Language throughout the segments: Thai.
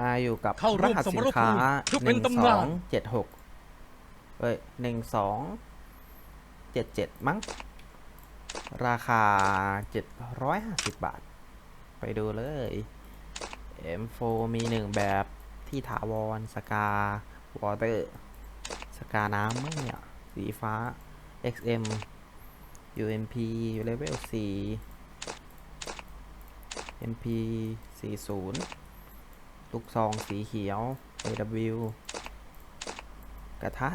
มาอยู่กับเข้าร่วมรหัสสมสินรภูมิค้าเพื่อหเป็นนึ่งตำสนานองเจ็ดหกเอ้ยหนึ่งสองเจ็ดเจ็ดมั้ง ราคาเจ็ดร้อยห้าสิบบาท ไปดูเลย M4 มีหนึ่งแบบที่ถาวรสกาวอเตอร์ สกาน้ำมั้งเนี่ย สีฟ้า XM UMP อยู่เลเวล4 MP 40 ลูกซองสีเขียว AW กระทะ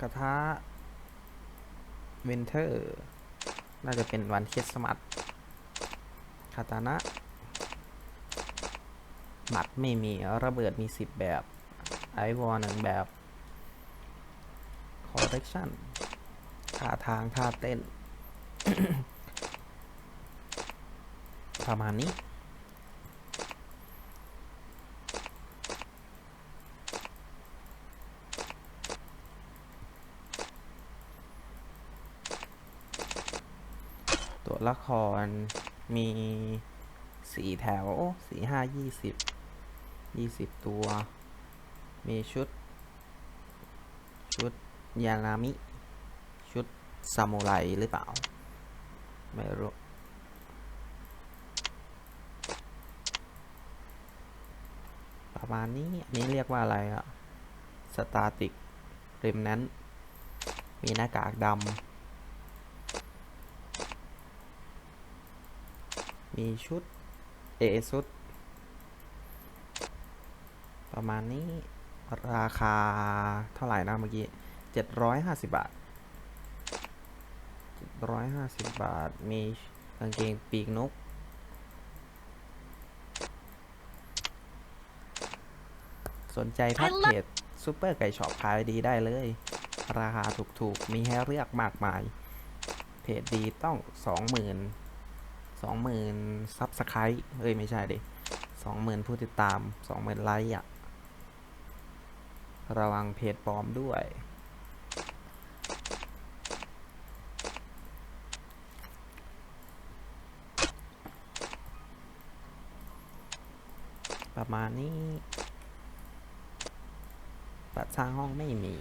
กระทะเวนเทอร์ น่าจะเป็นวันคริสต์มาสคาตานะหมัดไม่มีระเบิดมี 10 แบบ ไอวอลหนึ่งแบบคอร์เรคชั่นท่าทางท่าเต้น ประมาณนี้ ตัวละครมีสี่แถวสี่ห้ายี่สิบยี่สิบตัว มีชุด ชุดยานามิ ชุดซามูไรหรือเปล่า ไม่รู้ประมาณนี้ อันนี้เรียกว่าอะไรอะสตาติกริมนั้น มีหน้ากากดำ มีชุด เอชุด ประมาณนี้ราคาเท่าไหร่นะเมื่อกี้เจ็ดร้อยห้าสิบบาทเจ็ดร้อยห้าสิบบาท มีกางเกงปีกนก สนใจทักเพจซูเปอร์ไก่ช็อปขายดีได้เลย ราคาถูกๆ มีให้เลือกมากมาย เพจดีต้องสองหมื่น สองหมื่นซับสไครต์เอ้ย ไม่ใช่ดิสองหมื่นผู้ติดตามสองหมื่นไลค์อะ ระวังเพจปลอมด้วย ประมาณนี้บัตรสร้างห้องไม่มี